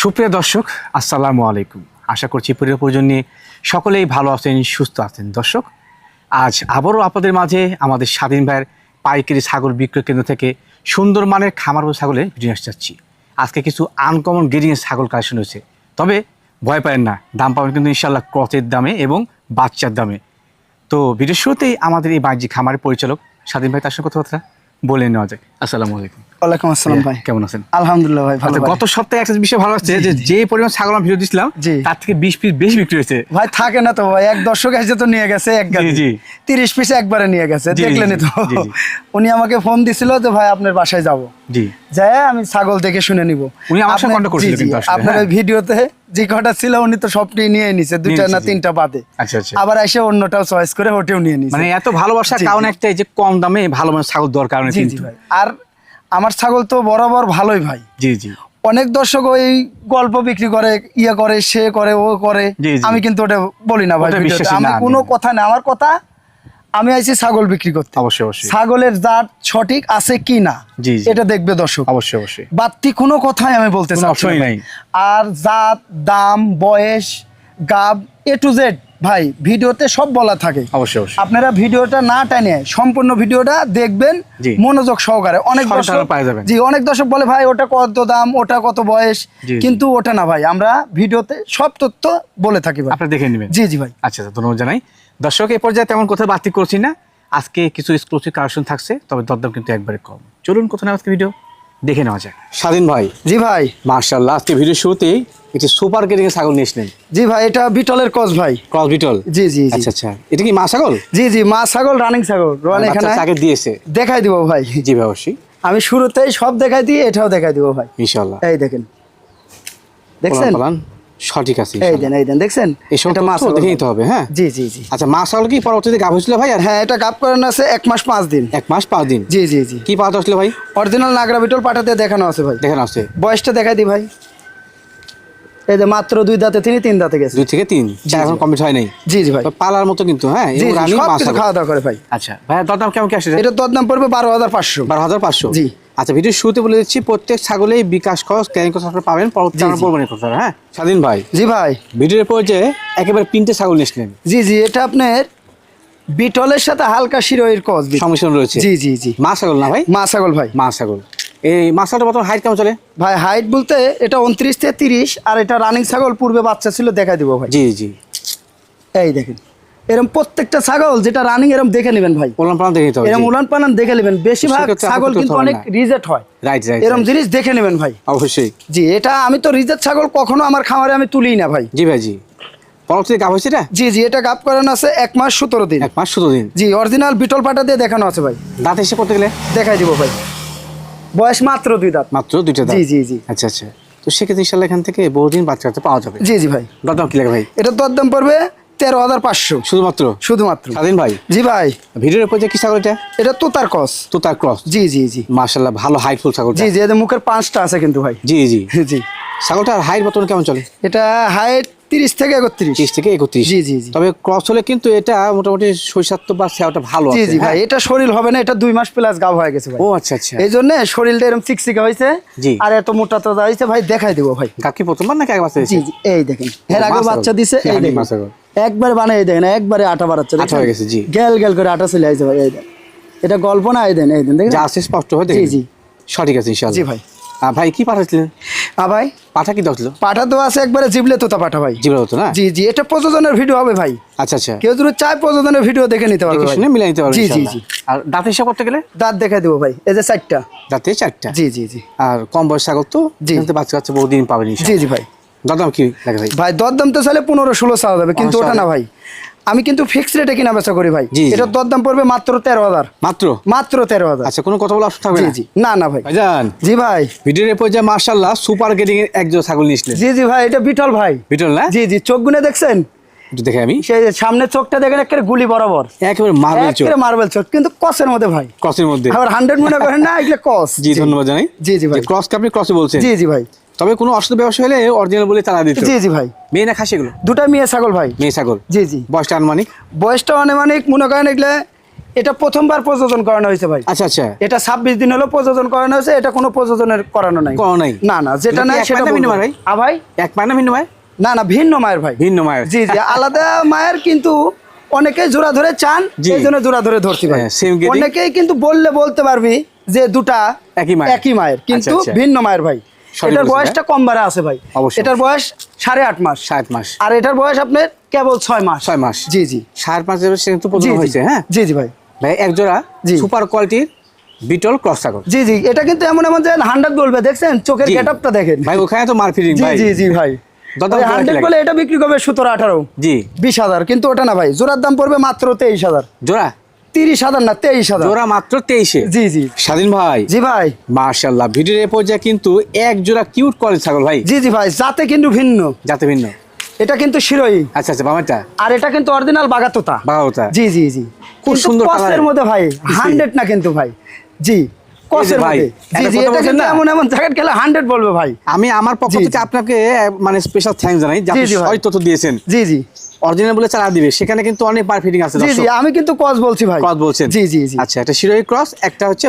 সুপ্রিয় দর্শক, আসসালামু আলাইকুম। আশা করছি পরিজন নিয়ে সকলেই ভালো আছেন, সুস্থ আছেন। দর্শক, আজ আবারও আপনাদের মাঝে আমাদের স্বাধীন ভাইয়ের পাইকারি ছাগল বিক্রয় কেন্দ্র থেকে সুন্দর মানের খামার ছাগলের ভিডিও আসতে যাচ্ছি আজকে কিছু আনকমন গ্রেডিংয়ের ছাগল কালেকশন হয়েছে তবে ভয় পাবেন না, দাম পাবেন কিন্তু ইনশাল্লাহ ক্রচের দামে এবং বাচ্চার দামে। তো ভিডিও শুরুতেই আমাদের এই বাণিজ্যিক খামারের পরিচালক স্বাধীন ভাই, তার সঙ্গে কথাবার্তা বলে নেওয়া যায় আসসালামু আলাইকুম। ওয়ালাইকুম আসসালাম ভাই। কেমন আছেন? আলহামদুলিল্লাহ ভাই ভালো আচ্ছা গত সপ্তাহে একটা বিষয় ভালো লাগছে যে যে পরিমাণ ছাগল আমি ভিডিও দিছিলাম তার থেকে বিশ পিস বেশি বিক্রি হয়েছে। ভাই থাকে না তো ভাই এক দর্শক এসে তো নিয়ে গেছে এক গাড়ি। তিরিশ পিস একবারে নিয়ে গেছে জি, তো। জি, জি। উনি আমাকে ফোন দিছিল যে ভাই আপনার বাসায় যাব। জি। যাই আমি ছাগল দেখে শুনে নিব। উনি আমার সঙ্গে আপনার- কিন্তু হ্যাঁ। ওই ভিডিওতে যে কটা ছিল উনি তো সবটি নিয়ে নিছে দুইটা না তিনটা বাদে। আচ্ছা আচ্ছা। আবার এসে অন্যটাও চয়েস করে ওটাও নিয়ে নিছে। মানে এত ভালোবাসার জি, কারণ। একটাই যে কম দামে ভালো ছাগল দরকার আর আমার ছাগল তো বরাবর ভালোই ভাই। জি জি। অনেক দর্শক ওই গল্প বিক্রি করে ইয়ে করে সে করে ও করে। আমি কিন্তু ওটা বলি না ভাই আমি কোনো কথা না আমার কথা আমি আইছি ছাগল বিক্রি করতে। অবশ্যই অবশ্যই। ছাগলের জাত সঠিক আছে কি না। এটা দেখবে দর্শক। অবশ্যই অবশ্যই। বাড়তি কোনো কথাই আমি বলতে চাচ্ছি। আর জাত দাম বয়স গাব এ টু জেড ভাই ভিডিওতে সব বলা থাকে। অবশ্যই আপনারা ভিডিওটা না টানে সম্পূর্ণ ভিডিওটা দেখবেন মনোযোগ সহকারে। অনেক দর্শক জি অনেক দর্শক বলে ভাই ওটা কত দাম? ওটা কত বয়স। কিন্তু ওটা না ভাই। আমরা ভিডিওতে সব তথ্য বলে থাকি ভাই। আপনারা দেখে নেবেন। জি জি ভাই। আচ্ছা আচ্ছা ধন্যবাদ জানাই। দর্শক এ পর্যায়ে তেমন কথা বাতিল করছি না। আজকে কিছু এক্সক্লুসিভ কালেকশন থাকছে তবে দরদাম কিন্তু একবারে কম। চলুন কোথাও না আজকে ভিডিও দেখে নেওয়া যাক। স্বাধীন ভাই। জি ভাই। মার্শাল আজকে ভিডিও শুরুতেই একটি সুপার গ্রেডিং ছাগল নিয়েছিলেন জি ভাই এটা বিটলের কস ভাই। ক্রস বিটল? জি জি জি। আচ্ছা আচ্ছা। এটা কি মা ছাগল? জি জি মা ছাগল রানিং ছাগল। রোয়ান এখানে আগে দিয়েছে। দেখাই দিব ভাই। জি ভাই অবশ্যই। আমি শুরুতেই সব দেখাই দিই এটাও দেখাই দিব ভাই। ইনশাআল্লাহ। এই দেখেন। দেখছেন? সঠিক আছে এই দেন এই দেন দেখছেন? এটা মা তথ্য ছাগল দেখে নিতে হবে হ্যাঁ? জি জি জি। আচ্ছা মা ছাগল কি? পরবর্তীতে গাভ হয়েছিল ভাই আর? হ্যাঁ এটা গাপ করানো আছে এক মাস পাঁচ দিন। এক মাস পাঁচ দিন? জি জি জি। কি পাওয়া আসলে ভাই? অরিজিনাল নাগরা বিটল পাঠাতে দেখানো আছে ভাই। দেখেন আছে। বয়সটা দেখাই দি ভাই। এই যে মাত্র দুই দাঁতে তিনি তিন দাঁতে গেছে। দুই থেকে তিন? এখন। কমপ্লিট হয় নাই? জি জি ভাই। পালার মতো কিন্তু হ্যাঁ? জি খাওয়া দাওয়া করে ভাই। আচ্ছা ভাইয়া দরদাম কেমন কি আসছে? এটা তোর দাম পড়বে বারো হাজার পাঁচশো। বারো হাজার পাঁচশো? জি। আচ্ছা ভিডিও শুরুতে বলে দিচ্ছি প্রত্যেক ছাগলেই বিকাশ খরচ ক্যারিং খরচ আপনারা পাবেন পরবর্তী হ্যাঁ? স্বাধীন ভাই। জি ভাই। ভিডিওর পর যে একেবারে তিনটে ছাগল নিয়েছিলেন জি জি এটা আপনার বিটলের সাথে হালকা শিরোয়ের বিট। সংমিশ্রণ রয়েছে। জি জি জি। মা ছাগল না ভাই? মা ছাগল ভাই। মা ছাগল। এই মা ছাগলটা বর্তমান হাইট কেমন চলে? ভাই হাইট বলতে এটা উনত্রিশ থেকে তিরিশ আর এটা রানিং ছাগল পূর্বে বাচ্চা ছিল দেখাই দিব ভাই। জি জি। এই দেখেন। এরকম প্রত্যেকটা ছাগল যেটা রানিং এরকম দেখে নেবেন ভাই। প্রাণ দেখে নিতে হবে এরকম উলান পালান দেখে নেবেন। বেশিরভাগ ছাগল কিন্তু অনেক রিজেক্ট হয়। রাইট রাইট এরকম জিনিস দেখে নেবেন ভাই। অবশ্যই। জি এটা আমি তো রিজেক্ট ছাগল কখনো আমার খামারে আমি তুলি না ভাই। জি ভাই জি। পরবর্তীতে গাভ হয়েছে এটা? জি জি এটা করানো আছে এক মাস সতেরো দিন। এক মাস ষোলো দিন। জি অরিজিনাল বিটল পাটা দিয়ে দেখানো আছে ভাই। দাঁত এসে করতে গেলে? দেখাই দিব ভাই। বয়স মাত্র দুই দাঁত। মাত্র দুইটা দাঁত? জি জি জি। আচ্ছা আচ্ছা। তো সেক্ষেত্রে ইনশাল্লাহ এখান থেকে বহুদিন বাচ্চা পাওয়া যাবে। জি জি ভাই। দরদাম কি লাগে ভাই? এটা তোর দাম পড়বে তেরো হাজার পাঁচশো। শুধুমাত্র? শুধুমাত্র। স্বাধীন ভাই? জি ভাই। ভিডিওর উপর যে কি ছাগল এটা এটা তোতার কস তো তার ক্রস? জি জি জি। ভালো হাইটফুল ছাগল জি জি এদের মুখের পাঁচটা আছে কিন্তু ভাই। জি জি। জি। ছাগলটার হাইট বর্তমানে কেমন চলে? এটা হাইট তিরিশ থেকে একত্রিশ। তিরিশ থেকে একত্রিশ। জি, জি, জি। তবে ক্রস হলে কিন্তু এটা মোটামুটি শৈশাত্য বা সেওটা ভালো জি জি হ্যাঁ? ভাই এটা শরীর হবে না এটা দুই মাস প্লাস গাভ হয়ে গেছে ভাই। ও আচ্ছা আচ্ছা। এই জন্য শরীরটা এরকম চিকচিকা হয়েছে। জি। আর এত মোটা তো হয়েছে ভাই দেখাই দিব ভাই। কাকি প্রথমবার নাকি এক বাচ্চা জি জি এই দেখেন। এর আগে বাচ্চা দিছে এই দেখেন। একবার বানাই দেখেন একবারে আটা বাড়াচ্ছে আটা দেখছেন? হয়ে গেছে, জি। গেল গেল করে আটা চলে আসছে ভাই এই দেন। এটা গল্প না এই দেন এই দেন দেখেন। যা আছে স্পষ্ট হয়ে জি জি। সঠিক আছে ইনশাআল্লাহ। জি ভাই। আহ, ভাই কি পাঠাচ্ছিলেন আ ভাই? পাঠা কি দরছিল পাঠা তো আছে একবারে জিবলে তোতা পাঠা ভাই। জিবলে হতো না? জি জি এটা প্রযোজনের ভিডিও হবে ভাই। আচ্ছা আচ্ছা। কেউ যদি চায় প্রযোজনের ভিডিও দেখে নিতে পারবে ভাই। শুনে মিলাই নিতে পারবেন জি জি জি। আর দাঁত হিসাব করতে গেলে? দাঁত দেখাই দেবো ভাই। এই যে চারটা। দাঁতে চারটা? জি জি জি। আর কম বয়স ছাগল তো? জি। বাচ্চা কাচ্চা বহুদিন পাবেন জি জি ভাই। কি লাগে ভাই? ভাই দরদাম তো চাইলে পনেরো ষোলো চাওয়া যাবে কিন্তু ওটা না ভাই। আমি কিন্তু ফিক্স রেটে কিনা বেচা করি ভাই। জি। দরদাম পড়বে মাত্র তেরো হাজার। মাত্র? মাত্র তেরো হাজার। আচ্ছা কোনো কথা বলা থাকবে জি না? না না ভাই। জি ভাই। ভিডিওর যে মার্শাল্লাহ সুপার গেটিং এর একজন ছাগল নিয়েছিলেন জি জি ভাই এটা বিটল ভাই। বিটল না? জি জি। চোখ গুনে দেখছেন? দেখে আমি। সেই যে সামনের চোখটা দেখেন একেবারে গুলি বরাবর। একেবারে মার্বেল চোখ। একেবারে মার্বেল চোখ কিন্তু কসের মধ্যে ভাই। ক্রসের মধ্যে। আবার হান্ড্রেড মনে করেন না এগুলো কস জি ধন্যবাদ জানাই। জি জি ভাই। ক্রসকে আপনি ক্রসে বলছেন। জি জি ভাই। তবে কোনো অসুবিধা ব্যবসা হলে অরিজিনাল বলে চালা দিত। জি জি ভাই। মেয়ে না খাসি এগুলো? দুটা মেয়ে ছাগল ভাই। মেয়ে ছাগল? জি জি। বয়সটা আনুমানিক? বয়সটা অনেমানিক মনে করেন এগুলো এটা প্রথমবার প্রযোজন করানো হয়েছে ভাই। আচ্ছা আচ্ছা। এটা ছাব্বিশ দিন হলো প্রযোজন করানো হয়েছে এটা কোনো প্রযোজনের করানো নাই। করানো নাই? না না যেটা নাই সেটা ভিন্ন মায়ের ভাই? আ ভাই? এক মায়ের না ভিন্ন মায়ের? না না ভিন্ন মায়ের ভাই। ভিন্ন মায়ের। জি জি আলাদা মায়ের কিন্তু অনেকে জোড়া ধরে চান। এই জন্য জোড়া ধরে ধরছি ভাই। হ্যাঁ, অনেকেই কিন্তু বললে বলতে পারবি যে দুটা একই মায়ের। একই মায়ের কিন্তু আচ্ছা, আচ্ছা। ভিন্ন মায়ের ভাই। এটার বয়সটা কম বারে আছে ভাই। এটার বয়স সাড়ে আট মাস। ষাট মাস। আর এটার বয়স আপনার কেবল ছয় মাস। ছয় মাস। জি জি। ষাট মাস সে কিন্তু জি প্রথম হয়েছে হ্যাঁ? জি জি ভাই। ভাই এক জোড়া জি। সুপার কোয়ালিটির বিটল ক্রস ছাগল। জি জি। এটা কিন্তু এমন এমন যে হান্ড্রেড বলবে দেখছেন? চোখের। গেট আপটা দেখেন। ভাই ওখানে তো মারফিডিং ভাই। জি জি ভাই। হান্ড্রেড বলে এটা বিক্রি করবে সতেরো আঠারো। জি। বিশ হাজার। কিন্তু ওটা না ভাই জোড়ার দাম পড়বে মাত্র তেইশ হাজার। জোড়া? তিরিশ হাজার না তেইশ হাজার। জোড়া মাত্র তেইশে? জি জি। স্বাধীন ভাই? জি ভাই। মার্শাল্লাহ ভিডিওর এ পর্যায়ে কিন্তু এক জোড়া কিউট ছাগল ভাই। জি জি ভাই যাতে কিন্তু ভিন্ন। যাতে ভিন্ন। এটা কিন্তু শিরোই। আচ্ছা আচ্ছা বামাটা আর এটা কিন্তু অরিজিনাল বাগাতোতা। বাঘাওতা জি জি জি। খুব সুন্দর কসের মধ্যে ভাই হান্ড্রেড না কিন্তু ভাই। জি আমি আমার পক্ষ থেকে আপনাকে মানে স্পেশাল থ্যাংক জানাই যে আপনি। সঠিক তথ্য দিয়েছেন। জি জি। অরিজিনাল বলে চালা দিবে সেখানে কিন্তু অনেক বার ফিটিং আছে জি জি আমি কিন্তু কস বলছি ভাই। ক্রস বলছেন? জি জি জি। আচ্ছা শিরোহী ক্রস একটা হচ্ছে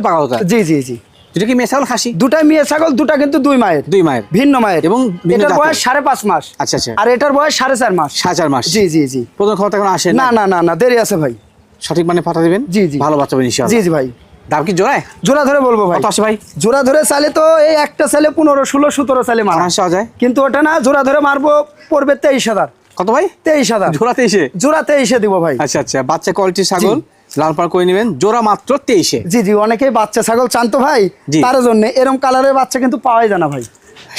জি জি জি। দুটো কি মেয়ে ছাগল খাসি? দুটাই মেয়ে ছাগল দুটা কিন্তু দুই মায়ের। দুই মায়ের। ভিন্ন মায়ের। এবং এটার বয়স সাড়ে পাঁচ মাস। আচ্ছা আচ্ছা। আর এটার বয়স সাড়ে চার মাস। সাড়ে চার মাস। জি জি জি। প্রথম খবর এখন আসে না না না না দেরি আছে ভাই। সঠিক মানে পাঠা দিবেন? জি, জি। ভালো বাচ্চা পাবেন জি ইনশাআল্লাহ। জি ভাই। দাম কি জোড়ায়? জোড়া ধরে বলব ভাই। কত আসে ভাই? জোড়া ধরে চালে তো এই একটা চালে পনেরো ষোলো সতেরো চালে মারা যায় কিন্তু ওটা না জোড়া ধরে মারবো পড়বে তেইশ হাজার। কত ভাই? তেইশ হাজার। জোড়া তেইশে? জোড়া তেইশে দিব ভাই। আচ্ছা আচ্ছা বাচ্চা কোয়ালিটি ছাগল লাল পাড় করে নেবেন জোড়া মাত্র তেইশে। জি জি অনেকেই বাচ্চা ছাগল চান তো ভাই। তার জন্য এরকম কালারের বাচ্চা কিন্তু পাওয়াই যায় না ভাই।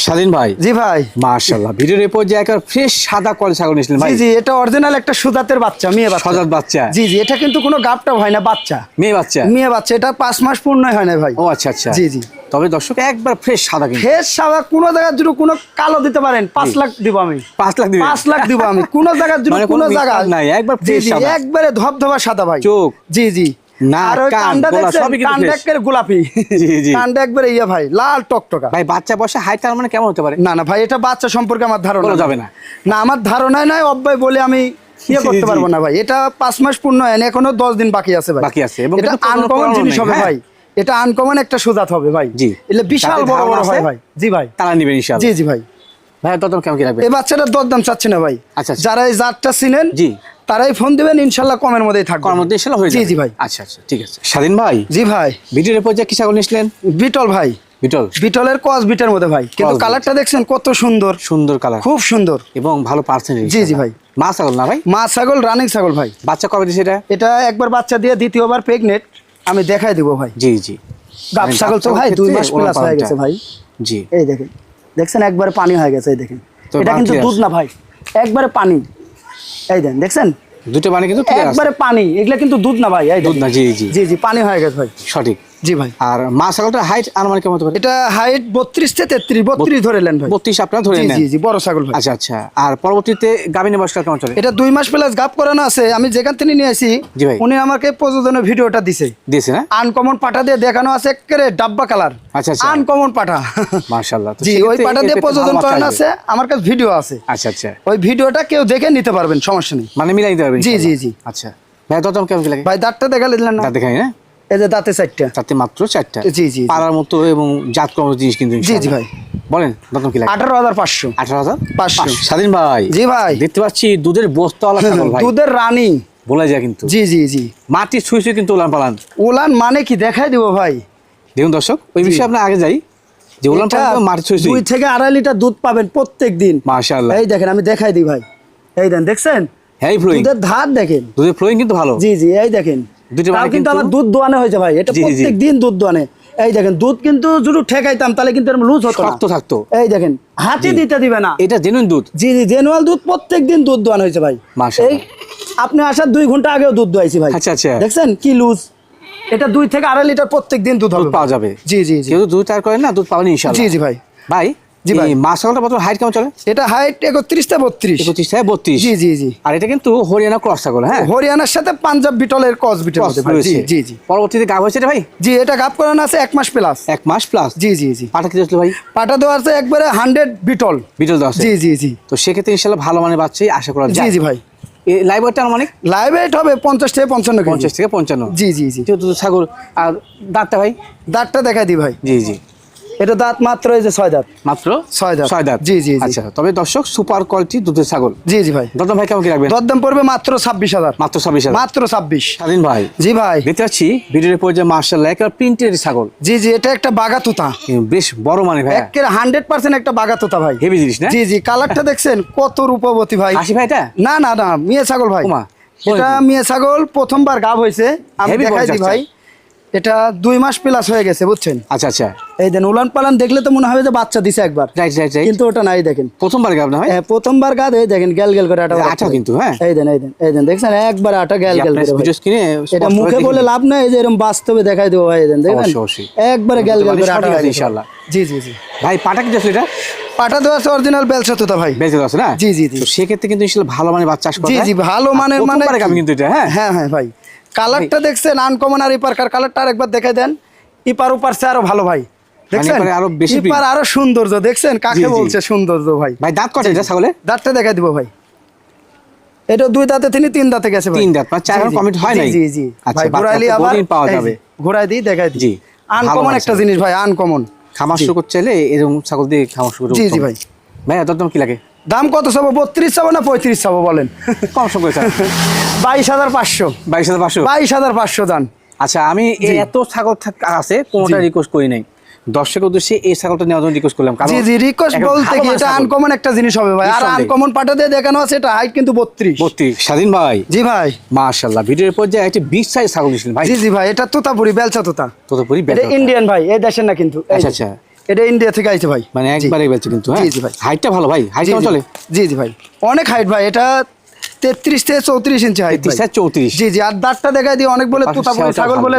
স্বাধীন ভাই? জি ভাই। মার্শাল্লাহ ভিডিওর এরপর যে একটা ফ্রেশ সাদা কোয়ালিটি ছাগল নিয়েছিলেন ভাই জি জি এটা অরিজিনাল একটা সুজাতের বাচ্চা মেয়ে বাচ্চা। সজাত বাচ্চা। জি জি এটা কিন্তু কোনো গাপটা হয় না বাচ্চা। মেয়ে বাচ্চা? মেয়ে বাচ্চা এটা পাঁচ মাস পূর্ণই হয় না ভাই। ও আচ্ছা আচ্ছা। জি, জি। তবে দর্শক একবার ফ্রেশ সাদা কিন্তু। ফেস সাদা কোনো জায়গার জন্য কোনো কালো দিতে পারেন পাঁচ লাখ দিব আমি। পাঁচ লাখ দিবেন? পাঁচ লাখ দিব আমি। কোন জায়গার জন্য মানে কোন জায়গা নাই, একবার সাদা। একবারে ধবধবা সাদা ভাই। চোখ, জি জি। নাক, আর ওই কানটা দেখছেন? কানটা fresh। গোলাপি। জি, জি। কানটা একবারে ইয়া ভাই লাল টকটকা। ভাই বাচ্চা বয়সে হাইট তার মানে কেমন হতে পারে? না না ভাই এটা বাচ্চা সম্পর্কে আমার ধারণা যাবে না। না আমার ধারণায় নাই অব্যয় বলে আমি ইয়ে করতে পারব না ভাই। এটা পাঁচ মাস পূর্ণ এখনও দশ দিন বাকি আছে ভাই। বাকি আছে এবং এটা আনকমন জিনিস হবে হ্যাঁ। ভাই। এটা আনকমন একটা সুজাত হবে ভাই। জি। বিশাল বড় হয় ভাই। জি ভাই। তারা নেবেন ইনশাআল্লাহ। জি জি ভাই। ভাই তত কেমন কি রাখবে এই বাচ্চাটার দরদাম চাচ্ছে না ভাই। আচ্ছা, আচ্ছা। যারা এই জাতটা চিনেন জি। তারাই ফোন দিবেন ইনশাল্লাহ কমের মধ্যেই থাকবে। করার মধ্যে ইনশাআল্লাহ হয়ে জি যাবে। জি ভাই। আচ্ছা আচ্ছা ঠিক আছে। স্বাধীন ভাই? জি ভাই। ভিডিওর এরপর যে কি ছাগল নিয়েছিলেন? বিটল ভাই। বিটল। বিটলের কস বিটের মধ্যে ভাই। কিন্তু কালারটা দেখছেন কত সুন্দর। সুন্দর কালার খুব সুন্দর। এবং ভালো পার্সেন্টেজ জি, জি ভাই। মা ছাগল না ভাই? মা ছাগল রানিং ছাগল ভাই। বাচ্চা কবে দিছে এটা? এটা একবার বাচ্চা দিয়ে দ্বিতীয়বার প্রেগনেন্ট আমি দেখাই দিব ভাই। জি জি। গাব মানে ছাগল তো ভাই দুই মাস প্লাস হয়ে গেছে ভাই। জি। এই দেখেন। দেখছেন একবারে পানি হয়ে গেছে এই দেখেন। এটা কিন্তু দুধ না ভাই। একবারে পানি। এই দেন দেখছেন? দুটো পানি কিন্তু একবারে পানি এগুলা কিন্তু দুধ না ভাই এই দুধ না জি জি। জি জি পানি হয়ে গেছে ভাই। সঠিক। জি ভাই। আর মা ছাগলটার হাইট আনুমানিক কেমন পারে? এটা হাইট বত্রিশ থেকে তেত্রিশ বত্রিশ ধরে নেন ভাই। বত্রিশ আপনারা ধরে জি নেন। জি জি বড় ছাগল ভাই। আচ্ছা আচ্ছা। আর পরবর্তীতে গাভিনী বয়স্কার কেমন চলে? এটা দুই মাস প্লাস গাপ করানো আছে। আমি যেখান থেকে নিয়ে আসি জি ভাই। উনি আমাকে প্রযোজনের ভিডিওটা দিছে। দিয়েছে না? আনকমন পাটা দিয়ে দেখানো আছে একেবারে ডাব্বা কালার আচ্ছা, আচ্ছা। আনকমন পাটা। মার্শাল্লাহ জি ওই পাটা দিয়ে প্রযোজন করানো আছে আমার কাছে ভিডিও আছে। আচ্ছা আচ্ছা। ওই ভিডিওটা কেউ দেখে নিতে পারবেন সমস্যা নেই। মানে মিলাই দিতে পারবেন জি, জি, জি। আচ্ছা। ভাই কেমন লাগে? ভাই দাঁতটা দেখালে দিলেন না? দেখাই না এই যে দাঁতে চারটা। তাতে মাত্র চারটা। জি, জি, জি। পাড়ার মতো এবং জাত করার জিনিস কিন্তু জি, জি, ভাই। বলেন তত কি লাগে? আঠারো হাজার পাঁচশো। আঠারো হাজার পাঁচশো। স্বাধীন ভাই। জি ভাই। দেখতে পাচ্ছি দুধের বস্তাওয়ালা দুধের রানী। বলা যায় কিন্তু। জি জি জি। মাটি ছুঁই ছুঁই কিন্তু উলান পালান। উলান মানে কি? দেখাই দিব ভাই। দেখুন দর্শক ওই বিষয়ে আমরা আগে যাই। যে উলান পালান মাটি ছুঁই ছুঁই। দুই থেকে আড়াই লিটার দুধ পাবেন প্রত্যেক দিন। মাশাআল্লাহ। এই দেখেন আমি দেখাই দিই ভাই। এই দেন দেখছেন? হ্যাঁ ফ্লোয়িং দুধের ধার দেখেন। দুধের ফ্লোয়িং কিন্তু ভালো। জি জি এই দেখেন। তাও কিন্তু কিন্তু- আমার দুধ দোয়ানো হয়েছে ভাই। এটা জি, জি, জি। প্রত্যেক দিন দুধ দোয়ানে। এই দেখেন দুধ কিন্তু যদি ঠেকাইতাম তাহলে কিন্তু লুজ হতো শক্ত থাকতো। এই দেখেন হাতে দিতে দিবে না। এটা জেনুইন দুধ? জি জি জেনুয়াল দুধ প্রত্যেক দিন দুধ দোয়ানো হয়েছে ভাই। এই আপনি আসার দুই ঘণ্টা আগেও দুধ দোয়াইছি ভাই। আচ্ছা, আচ্ছা। দেখছেন কি লুজ? এটা দুই থেকে আড়াই লিটার প্রত্যেক দিন দুধ পাওয়া যাবে। জি জি জি। দুধ তৈরি করেন না দুধ পাবেন ইনশাআল্লাহ জি জি ভাই। ভাই? জি ভাই। বর্তমান হাইট কেমন চলে? এটা হাইট জি জি জি। আর এটা কিন্তু হরিয়ানা ক্রস ছাগল হ্যাঁ? হরিয়ানার সাথে পাঞ্জাব বিটলের বিটের Cross জি জি জি। পরবর্তীতে গাভ হয়েছে ভাই? জি এটা গাপ করানো আছে এক মাস প্লাস এক মাস প্লাস জি জি জি। পাটা কি দিয়েছিল ভাই? পাটা দেওয়া আছে একবারে হান্ড্রেড বিটল। বিটল দেওয়া আছে? জি জি জি। তো সেক্ষেত্রে ভালো মানের বাচ্চাই আশা করা জি যায়। জি ভাই। লাইভ ওয়েটটা মানে লাইভ ওয়েট হবে পঞ্চাশ থেকে পঞ্চান্ন পঞ্চাশ থেকে পঞ্চান্ন। জি জি জি। যেহেতু ছাগল আর দাঁতটা ভাই? দাঁতটা দেখাই দিই ভাই। জি জি। এটা দাঁত মাত্র এই যে ছয় দাঁত। মাত্র? ছয় দাঁত। ছয় দাঁত। জি, জি। আচ্ছা তবে দর্শক সুপার কোয়ালিটি দুধের ছাগল। জি জি ভাই। দরদাম ভাই কেমন কি রাখবেন? দরদাম পড়বে মাত্র ছাব্বিশ হাজার। মাত্র ছাব্বিশ হাজার। মাত্র ছাব্বিশ। স্বাধীন ভাই। জি ভাই। দেখতে পাচ্ছি ভিডিওর পর যে মার্শাল্লাহ একটা প্রিন্টের ছাগল। জি জি এটা একটা বাগাতুতা। বেশ বড় মানে ভাই। একের হান্ড্রেড পার্সেন্ট একটা বাগাতুতা ভাই। হেভি জিনিস না? জি জি কালারটা দেখছেন কত রূপবতী ভাই। হাসি ভাই এটা? না না না মেয়ে ছাগল ভাই। এটা। মেয়ে ছাগল প্রথমবার গাব হয়েছে। আমি দেখাই দিই ভাই। এটা দুই মাস প্লাস হয়ে গেছে বুঝছেন আচ্ছা আচ্ছা এই দেন উলান পালান দেখলে তো মনে হবে যে বাচ্চা দিছে একবার রাইট রাইট রাইট কিন্তু ওটা নাই দেখেন প্রথমবার গাব না হ্যাঁ, প্রথমবার গাদ এই দেখেন গ্যাল গ্যাল করে আটা আঠা করে। কিন্তু, হ্যাঁ? এই দেন এই দেন এই দেন দেখছেন একবার আটা গেল গেল করে। ভিডিও স্ক্রিনে এটা মুখে বলে লাভ নাই এই যে এরকম বাস্তবে দেখাই দেবো ভাই এই দেন অবশ্যই। একবারে গেল গেল মানে করে আটা। ইনশাআল্লাহ। জি জি জি ভাই পাটা কি এটা পাটা দেওয়া আছে অরিজিনাল বেলসা তোতা ভাই বেঁচে আছে না জি, জি, জি। তো সেক্ষেত্রে কিন্তু ইনশাআল্লাহ ভালো মানে বাচ্চা চাষ করা জি জি ভালো মানের মানে? কিন্তু এটা হ্যাঁ হ্যাঁ হ্যাঁ ভাই কালারটা দেখছেন আনকমন আর ইপার কালারটা আরেকবার দেখে দেন। ইপার উপার সে আরও ভালো ভাই। দেখছেন? আরও বেশি ইপার আরও সৌন্দর্য দেখছেন? কাকে। বলছে সৌন্দর্য ভাই? ভাই দাঁত কটা এটা ছাগলে দাঁতটা দেখাই দিব ভাই। এটা দুই দাঁতে তিনি তিন দাঁতে গেছে ভাই। তিন দাঁত, মানে চার হয় নাই? জি জি। আচ্ছা, ভাই বাচ্চা আবার পাওয়া যাবে। ঘুরাই দিই দেখাই দিই। ভালো আনকমন মানে একটা জিনিস ভাই আনকমন খামার শুরু করতে চাইলে এরকম ছাগল দিয়ে খামার শুরু জি, জি, ভাই। ভাই। এত দাম কি লাগে? দাম কত চাবো? বত্রিশ চাবো না পঁয়ত্রিশ চাবো বলেন? কম সম করে বাইশ হাজার পাঁচশো। বাইশ হাজার পাঁচশো? বাইশ হাজার পাঁচশো দান। আচ্ছা আমি এত ছাগল আছে কোনোটা রিকোয়েস্ট করি নাই। দর্শকের উদ্দেশ্যে এই ছাগলটা নেওয়ার জন্য রিকোয়েস্ট করলাম জি জি রিকোয়েস্ট বলতে কি এটা আনকমন একটা জিনিস হবে ভাই। আর আনকমন পাটা দিয়ে দেখানো আছে এটা হাইট কিন্তু বত্রিশ। বত্রিশ। স্বাধীন ভাই। জি ভাই। মাশাল্লাহ ভিডিওর পর যে একটি বিগ সাইজ ছাগল দিয়েছিলেন ভাই। জি জি ভাই এটা তোতাপুরি বেলচা তোতা। ততপুরি এটা ইন্ডিয়ান ভাই এই দেশের না কিন্তু আচ্ছা, আচ্ছা। এটা ইন্ডিয়া থেকে আইছে ভাই। মানে। একবারে বেলছে কিন্তু হ্যাঁ? জি, জি ভাই। হাইটটা ভালো ভাই হাইট কেমন। চলে? জি জি ভাই। অনেক হাইট ভাই এটা তেত্রিশ থেকে চৌত্রিশ ইঞ্চি হাইট চৌত্রিশ। জি জি আর দাঁতটা দেখাই দিয়ে অনেক বলে ছাগল বলে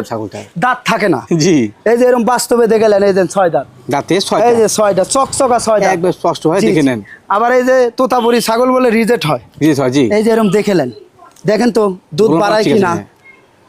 দাঁত থাকে না। জি। এই যে এরকম বাস্তবে দেখালেন এই যে ছয় দাঁত। দাঁতে এই যে ছয়টা চকচকা ছয়টা স্পষ্ট হয় দেখে নেন। আবার এই যে তোতাপুরি ছাগল বলে রিজেক্ট হয়। জি ছয় জি। এই যে এরকম দেখেলেন দেখেন তো দুধ বাড়ায় কিনা। হ্যাঁ।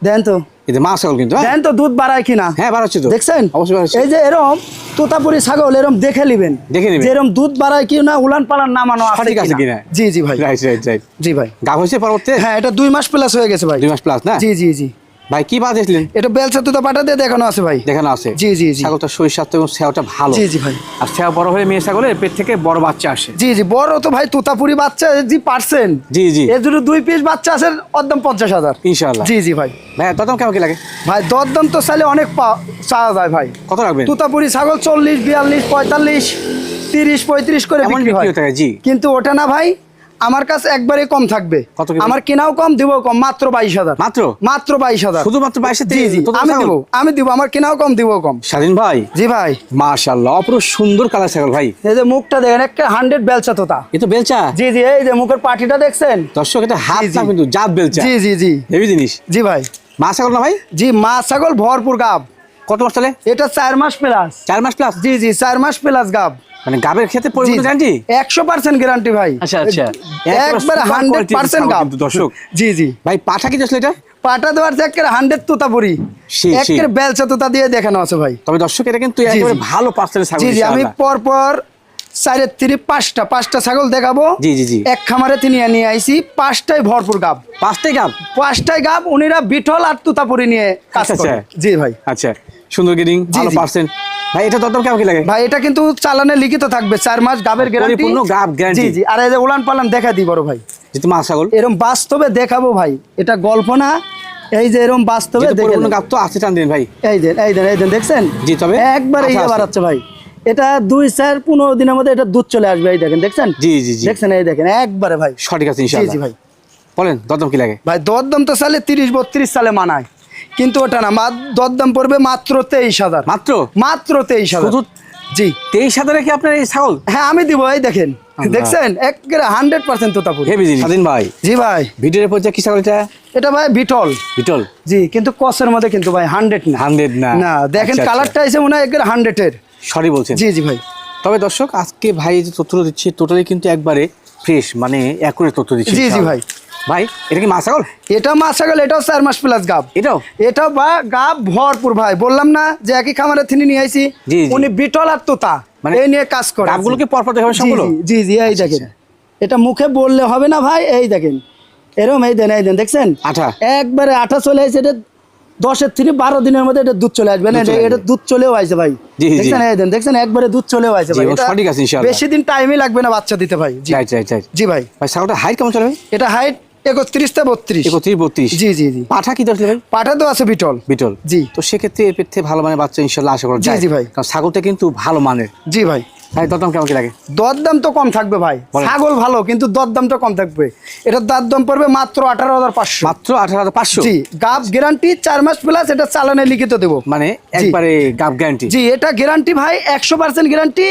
দেখেন তো। এই যে মা ছাগল কিন্তু হ্যাঁ? তো দুধ বাড়ায় কিনা? হ্যাঁ বাড়াচ্ছে তো দেখছেন? অবশ্যই বাড়াচ্ছে। এই যে এরম তোতাপুরি ছাগল এরম দেখে নিবেন। দেখে নিবেন। দুধ বাড়ায় কি না উলান পালান নামানো আছে সঠিক আছে কিনা? জি জি ভাই। রাইট রাইট রাইট জি ভাই। হয়েছে পরবর্তী হ্যাঁ এটা দুই মাস প্লাস হয়ে গেছে ভাই। দুই মাস প্লাস না? জি জি জি। ভাই কি বাদ এসলেন এটা বেলসা তোতা পাটা দিয়ে দেখানো আছে ভাই। দেখানো আছে? জি, জি, জি। ছাগলটা শরীর স্বাস্থ্য এবং সেওটা ভালো। জি জি ভাই। আর সেও বড় হয়ে মেয়ে ছাগলের পেট থেকে বড় বাচ্চা আসে। জি জি বড় তো ভাই তোতাপুরি বাচ্চা জি পারছেন জি জি। এর যদি দুই পিস বাচ্চা আছে একদম পঞ্চাশ হাজার। ইনশাআল্লাহ। জি জি ভাই। ভাই তত কেমন কি লাগে? ভাই দরদাম তো চাইলে অনেক চাওয়া যায় ভাই। কত রাখবেন? তুতাপুরি ছাগল চল্লিশ বিয়াল্লিশ পঁয়তাল্লিশ তিরিশ পঁয়ত্রিশ করে এমন বিক্রি হয়। থাকে, জি। কিন্তু ওটা না ভাই আমার কাছে একবারে কম থাকবে। আমার কেনাও কম দিব কম মাত্র বাইশ হাজার। মাত্র? মাত্র বাইশ হাজার। শুধুমাত্র বাইশে আমি দিব আমি দিব আমার কেনাও কম দিব কম। স্বাধীন ভাই। জি ভাই। মাশাআল্লাহ অপরূপ সুন্দর কালার ছাগল ভাই। এই যে মুখটা দেখেন একটা হান্ড্রেড বেলচা তোতা। এ তো বেলচা? জি জি এই যে মুখের পাটিটা দেখছেন? দর্শক এটা হাত। না কিন্তু জাত বেলচা। জি জি জি। হেভি জিনিস। জি ভাই। মা ছাগল না ভাই? জি মা ছাগল ভরপুর গাব। কত মাস চলে এটা চার মাস প্লাস। চার মাস প্লাস? জি জি চার মাস প্লাস গাব। মানে গাবের ক্ষেত্রে পরিপূর্ণ গ্যারান্টি একশো পার্সেন্ট গ্যারান্টি ভাই। আচ্ছা আচ্ছা। একবারে হান্ড্রেড পার্সেন্ট গাব। দর্শক। জি জি। ভাই পাঠা কি আসলে এটা? পাটা দেওয়ার একের হান্ড্রেড সেই। একের বেলচা তোতা দিয়ে দেখানো আছে ভাই। তবে দর্শক এটা কিন্তু একেবারে ভালো ছাগল জি জি আমি পর পর চারের তিরি পাঁচটা পাঁচটা ছাগল দেখাবো। জি, জি, জি। এক খামারে তিনি নিয়ে আইছি পাঁচটাই ভরপুর গাব। পাঁচটাই গাব? পাঁচটাই গাব উনিরা বিঠল আর তুতাপুরি নিয়ে কাজ আচ্ছা, করে। আচ্ছা। জি ভাই। আচ্ছা সুন্দর জি, ভালো পার্সেন্ট ভাই এটা দরদাম কেমন লাগে? ভাই এটা কিন্তু চালানে লিখিত থাকবে চার মাস গাবের গ্যারান্টি পরিপূর্ণ গাব guarantee। জি জি আর এই যে উলান পালান দেখা দিই বড় ভাই। যেহেতু মা ছাগল এরকম বাস্তবে দেখাবো ভাই এটা গল্প না। এই যে এরকম বাস্তবে। গাব তো আছে টান দিন ভাই। এই দেন এই দেন এই দেন দেখছেন? জি, তবে একবারে আচ্ছা, ইয়ে আচ্ছা। বাড়াচ্ছে ভাই। এটা দুই চার পনেরো দিনের মধ্যে এটা দুধ চলে আসবে এই দেখেন দেখছেন? জি জি জি। দেখছেন এই দেখেন একবারে ভাই। সঠিক আছে জি জি ভাই। বলেন দরদাম কি লাগে? ভাই দরদাম তো সালে তিরিশ বত্রিশ সালে মানায়। কিন্তু ওটা না মা- দরদাম পড়বে মাত্র তেইশ হাজার। মাত্র? মাত্র তেইশ হাজার। জি। তেইশ হাজারে কি আপনার এই ছাগল? হ্যাঁ আমি দিব এই দেখেন। দেখছেন? একেবারে হান্ড্রেড পার্সেন্ট তোতাপুর। হেভি জিনিস। স্বাধীন ভাই। জি ভাই। ভিডিওর পর যে কি ছাগল এটা? এটা ভাই বিটল। বিটল? জি কিন্তু কসের মধ্যে কিন্তু ভাই হান্ড্রেড না। হান্ড্রেড না। না দেখেন আচ্ছা, আচ্ছা। কালারটা এসে মনে হয় একেবারে হান্ড্রেডের। সরি বলছেন। জি জি ভাই। তবে দর্শক আজকে ভাই যে তথ্য দিচ্ছে টোটালি কিন্তু একবারে ফ্রেশ মানে অ্যাকুরেট তথ্য দিচ্ছে জি, জি, ভাই। ভাই এটা কি মা ছাগল? এটা মাছ ছাগল এটাও চার মাস প্লাস গাব। এটাও? এটাও বা গাব ভরপুর ভাই বললাম না যে একই খামারে তিনি নিয়ে আইছি। উনি বিটল আর তোতা মানে এই নিয়ে কাজ করে গাবগুলোকে পরপর দেখাবে সবগুলো? জি, জি এই দেখেন। এটা মুখে বললে হবে না ভাই এই দেখেন। এরকম এই দেন এই দেন দেখছেন? আঠা একবারে আঠা চলে আসছে এটা দশের থেকে বারো দিনের মধ্যে এটা দুধ চলে আসবে না? এটা দুধ চলেও আসে ভাই। দেখছেন? এই দেন দেখছেন? একবারে দুধ চলেও আসে ভাই। এটা সঠিক আছে ইনশাআল্লাহ। বেশি দিন টাইমই লাগবে না বাচ্চা দিতে ভাই জি। ভাই। ভাই ছাগলটা হাইট কেমন চলে ভাই? এটা হাইট একত্রিশ থেকে বত্রিশ। একত্রিশ বত্রিশ। জি জি জি। পাঠা কি ভাই? পাঠা তো আছে বিটল। বিটল। জি। তো সেক্ষেত্রে এর ভালো মানের বাচ্চা ইনশাল্লাহ আশা করা জি, জি ভাই। কারণ ছাগলটা কিন্তু ভালো মানের। জি ভাই। ভাই দরদাম কেমন কি লাগে? দর দাম তো কম থাকবে ভাই। ছাগল ভালো কিন্তু দর দামটা কম থাকবে। এটার দর দাম পড়বে মাত্র আঠারো হাজার পাঁচশো। মাত্র আঠারো হাজার পাঁচশো? জি গ্যারান্টি চার মাস প্লাস এটা চালানে লিখিত দেবো। মানে একবারে গ্যারান্টি জি এটা গ্যারান্টি ভাই একশো পার্সেন্ট গ্যারান্টি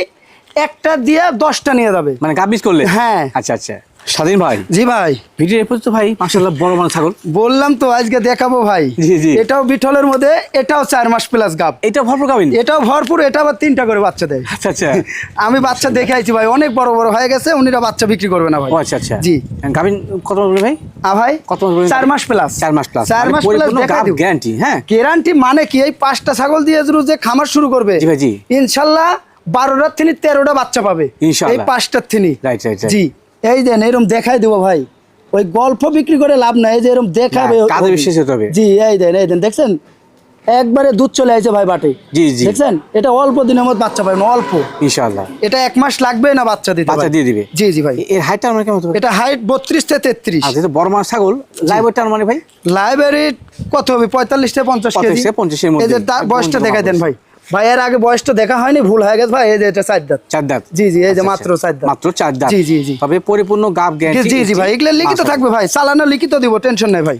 একটা দিয়ে দশটা নিয়ে যাবে। মানে গাব মিস করলে? হ্যাঁ। আচ্ছা আচ্ছা। স্বাধীন ভাই? জি ভাই। ভিডিও এরপর তো ভাই মাসাল্লাহ বড় মানে ছাগল। বললাম তো আজকে দেখাবো ভাই। জি, জি। এটাও বিঠলের মধ্যে এটাও চার মাস প্লাস গাব। এটা ভরপুর গাবিন এটাও ভরপুর এটা আবার তিনটা করে বাচ্চা দেয়। আচ্ছা আচ্ছা। আমি বাচ্চা দেখে আইছি ভাই অনেক বড় বড় হয়ে গেছে উনিরা বাচ্চা বিক্রি করবে না ভাই। আচ্ছা আচ্ছা। জি। গাবিন কত বলবে ভাই? আ ভাই কত বললেন? চার মাস প্লাস চার মাস প্লাস চার মাস প্লাস দেখা দিব। গ্যারান্টি হ্যাঁ? গ্যারান্টি মানে কি? এই পাঁচটা ছাগল দিয়ে যে খামার শুরু করবে জি ভাই, জি। ইনশাআল্লাহ বারোটার থেকে তেরোটা বাচ্চা পাবে। এই পাঁচটার থেকে. জি। এই দেন এরকম দেখাই দেবো ভাই। ওই গল্প বিক্রি করে লাভ নাই এই যে এরকম দেখাবে হবে। জি এই দেন এই দেন দেখছেন? একবারে দুধ চলে আসছে ভাই বাটে। জি, জি। দেখছেন? এটা অল্প দিনের মধ্যে বাচ্চা পাবেন অল্প। ইনশাআল্লাহ। এটা এক মাস লাগবে না বাচ্চা দিতে বাচ্চা দিয়ে দিবে? জি জি ভাই। এর হাইটটা আমরা কেমন এটা হাইট বত্রিশ থেকে তেত্রিশ। আর যেহেতু বড় মাছ ছাগল। ওয়েটটা মানে ভাই? লাইব্রেরি কত হবে? পঁয়তাল্লিশ থেকে পঞ্চাশ 45 কেজি। থেকে 50 এর মধ্যে। এই যে বয়সটা দেখাই দেন ভাই। ভাই এর আগে বয়সটা দেখা হয়নি ভুল হয়ে গেছে ভাই এই যে এটা চার দাঁত। চার দাঁত। জি জি এই যে আচ্ছা, মাত্র আচ্ছা। চার দাঁত। মাত্র চার দাঁত। জি জি জি। তবে পরিপূর্ণ গাব গ্যারান্টি জি জি ভাই এগুলো লিখিত থাকবে ভাই চালানো লিখিত দিব টেনশন নাই ভাই।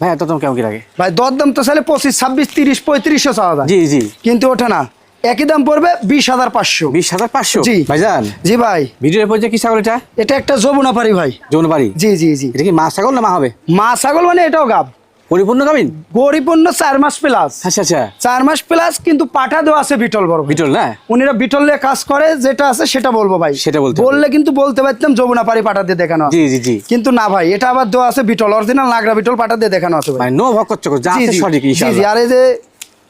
ভাই এত দাম কেমন কি লাগে? ভাই দর দাম তো চাইলে পঁচিশ ছাব্বিশ তিরিশ পঁয়ত্রিশশো চাওয়া যায়। জি জি। কিন্তু ওঠে না। একই দাম পড়বে বিশ হাজার পাঁচশো। বিশ হাজার পাঁচশো? জি। ভাইজান। জি ভাই। ভিডিওর এরপর যে কি ছাগল এটা? এটা একটা যমুনা পারি ভাই। যৌন বাড়ি জি জি জি। এটা কি মা ছাগল না মা হবে? মা ছাগল মানে এটাও গাব। পরিপূর্ণ গাবিন গরিপূর্ণ চার মাস প্লাস আচ্ছা আচ্ছা। চার মাস প্লাস কিন্তু পাঠা দেওয়া আছে বিটল বড় বিটল না? উনিরা বিটল নিয়ে কাজ করে যেটা আছে সেটা বলব ভাই। সেটা বলতে হবে। বললে কিন্তু বলতে পারতাম যমুনা পারি পাঠা দিয়ে দেখানো আছে। জি জি জি। কিন্তু না ভাই এটা আবার দেওয়া আছে বিটল অরিজিনাল নাগরা বিটল পাঠা দিয়ে দেখানো আছে ভাই। নো ভক্ত চক্র যা আছে সঠিক জি জি। আর এই যে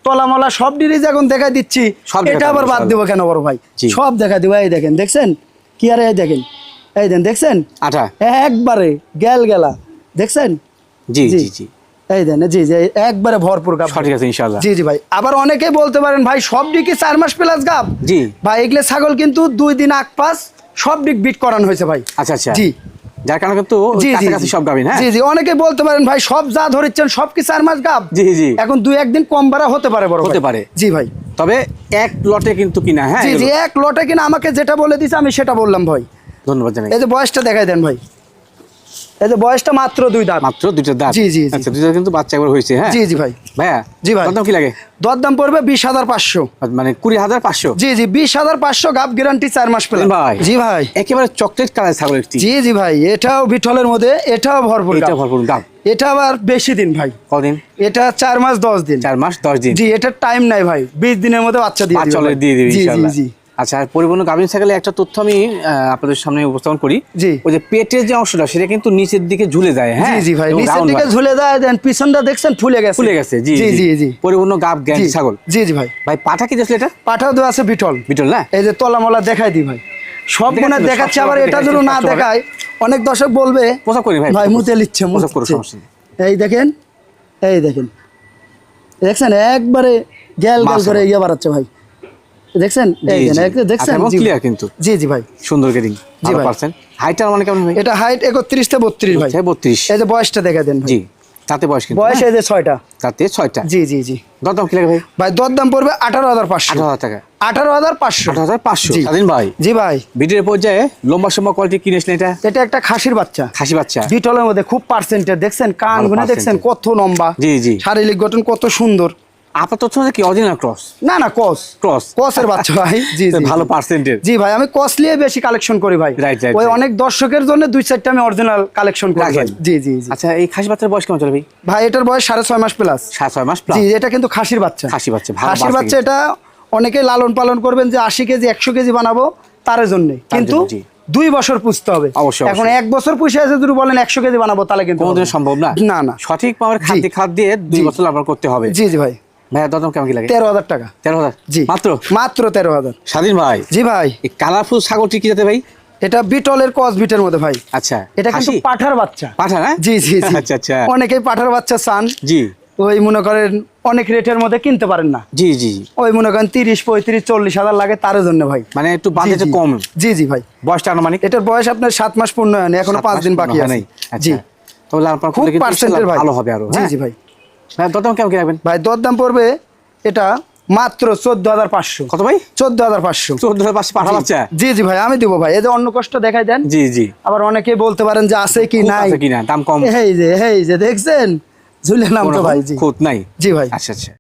তলামলা সব ডিরিজ এখন দেখাই দিচ্ছি। এটা আবার বাদ। দেবো কেন বড় ভাই? সব দেখা দিব এই দেখেন দেখছেন? কি আর এই দেখেন? এই দেন দেখছেন? আঠা। একবারে গেল গেলা দেখছেন? জি। জি জি। এই দেন জি জি একবারে ভরপুর গাব। সঠিক আছে ইনশাআল্লাহ। জি জি ভাই। আবার অনেকেই বলতে পারেন ভাই সব ডিকি চার মাস প্লাস গাব। জি। ভাই এগুলো ছাগল কিন্তু দুই দিন আগ পাস সব দিক বিট করানো হয়েছে ভাই। আচ্ছা আচ্ছা। জি। যার কারণে কিন্তু কাছাকাছি সব গাবিন হ্যাঁ জি জি অনেকে বলতে পারেন ভাই সব যা ধরেছেন সব কি চার মাস গাব? জি জি। এখন দুই একদিন কম বাড়া হতে পারে বড় হতে পারে। জি ভাই। তবে এক লটে কিন্তু কিনা হ্যাঁ জি জি এক লটে কিনা আমাকে যেটা বলে দিছে আমি সেটা বললাম ভাই। ধন্যবাদ জানাই। এই যে বয়সটা দেখাই দেন ভাই। এই যে বয়সটা মাত্র দুই দাঁত। মাত্র দুইটা দাঁত। জি, জি, জি। আচ্ছা দুইটা কিন্তু বাচ্চা একবার হয়েছে হ্যাঁ? জি জি ভাই। ভাইয়া জি ভাই। দাম কি লাগে? দর পড়বে বিশ হাজার পাঁচশো। মানে কুড়ি হাজার পাঁচশো? জি জি বিশ হাজার পাঁচশো গাব গ্যারান্টি চার মাস ভাই। জি ভাই। একেবারে চকলেট কালার ছাগল জি জি ভাই এটাও বিঠলের মধ্যে এটাও ভরপুর এটা ভরপুর এটা আবার বেশি দিন ভাই। কদিন? এটা চার মাস দশ দিন। চার মাস দশ দিন। জি এটার টাইম নাই ভাই। বিশ দিনের মধ্যে বাচ্চা দিয়ে দিবি জি। আচ্ছা আর পরিবহন গাভিন সাইকেলে একটা তথ্য আমি আপনাদের সামনে উপস্থাপন করি। জি। ওই যে পেটের যে অংশটা সেটা কিন্তু নিচের দিকে ঝুলে যায় হ্যাঁ? জি জি ভাই নিচের দিকে ঝুলে যায় দেন পিছনটা দেখছেন ফুলে গেছে। ফুলে গেছে জি জি জি। পরিপূর্ণ গাব জ্ঞান ছাগল। জি জি ভাই। ভাই পাঠা কি দেখলে এটা? পাঠাও দেওয়া আছে বিটল। বিটল না? এই যে তলামলা দেখাই দি ভাই। সব তো, দেখাচ্ছে আবার এটা যেন না দেখায় অনেক দর্শক বলবে প্রসাব করি ভাই, ভাই মুতে লিচ্ছে প্রসাব করো, সমস্যা নেই। এই দেখেন এই দেখেন। দেখছেন একবারে গ্যাল গ্যাল করে ইয়ে বাড়াচ্ছে ভাই। দেখছেন? দেখছেন? ভাই। কিন্তু। জি জি ভাই। সুন্দর গেটিং জি ভাই। পারছেন? হাইটার মানে কেমন ভাই? এটা হাইট ভাই। আচ্ছা, বত্রিশ। এই যে বয়সটা দেখা দেন জি তাতে বয়স কিন্তু বয়স? এই যে ছয়টা। তাতে ছয়টা। জি জি জি। দরদাম কি লাগে ভাই? ভাই দর পড়বে আঠারো হাজার পাঁচশো। আঠারো হাজার টাকা। স্বাধীন ভাই। জি ভাই। ভিডিওর পর্যায়ে লম্বা কোয়ালিটি এটা? এটা একটা খাসির বাচ্চা। খাসি বাচ্চা। বিটলের মধ্যে খুব পার্সেন্টেজ দেখছেন? কান গুনে দেখছেন? কত লম্বা। জি, জি। শারীরিক গঠন কত সুন্দর। আপনার তথ্য কি? অরিজিনাল ক্রস না না কস ক্রস কসের বাচ্চা ভাই। জি জি ভালো পার্সেন্টেজ জি ভাই আমি কসলিয়ে বেশি কালেকশন করি ভাই। ওই অনেক দর্শকের জন্য দুই চারটা আমি অরিজিনাল কালেকশন করি জি জি জি। আচ্ছা এই খাসি বাচ্চার বয়স কেমন চলে ভাই? ভাই এটার বয়স সাড়ে ছয় মাস প্লাস সাত ছয় মাস প্লাস জি এটা কিন্তু খাসির বাচ্চা। খাসি বাচ্চা, খাসির বাচ্চা বাচ্চা এটা অনেকেই লালন পালন করবেন যে আশি কেজি একশো কেজি বানাবো তার জন্য। কিন্তু দুই বছর পুষতে হবে। অবশ্যই, এখন এক বছর পুষে আছে যদি বলেন একশো কেজি বানাবো তাহলে কিন্তু সম্ভব না? না না। সঠিক পাওয়ার খাদ্য খাদ দিয়ে দুই বছর করতে হবে। জি জি ভাই। ভাইয়া দরদাম কেমন কি লাগে? তেরো হাজার টাকা। তেরো হাজার? জি। মাত্র? মাত্র তেরো হাজার। স্বাধীন ভাই। জি ভাই। এই কালারফুল ছাগলটি কি যাতে ভাই? এটা বিটলের কস বিটের মধ্যে ভাই। আচ্ছা এটা কিন্তু পাঠার বাচ্চা। পাঠা না জি জি জি। আচ্ছা আচ্ছা। অনেকেই পাঠার বাচ্চা চান। জি। ওই মনে করেন অনেক রেটের মধ্যে কিনতে পারেন না। জি জি। ওই মনে করেন তিরিশ পঁয়ত্রিশ চল্লিশ হাজার লাগে তার জন্য ভাই। মানে একটু কম। জি জি ভাই। বয়সটা আনুমানিক? এটার বয়স আপনার সাত মাস পূর্ণ হয়নি এখনও পাঁচ দিন বাকি হয় আছে। জি। তাহলে খুব পার্সেন্টের ভাই। ভালো হবে আরও জি হ্যাঁ? জি ভাই। ভাই দরদাম কেমন কি রাখবেন? ভাই দরদাম পড়বে এটা মাত্র চোদ্দ হাজার পাঁচশো। কত ভাই? চোদ্দ হাজার পাঁচশো। চোদ্দ পাঁচশে পাঠা বাচ্চা জি জি ভাই আমি দিব ভাই। এই যে অন্য কষ্ট দেখাই দেন। জি জি। আবার অনেকে বলতে পারেন যে আছে কি নাই। কিনা দাম কম। এই যে এই যে দেখছেন? ঝুলে নাম তো ভাই জি। খুঁত নাই? জি ভাই। আচ্ছা আচ্ছা।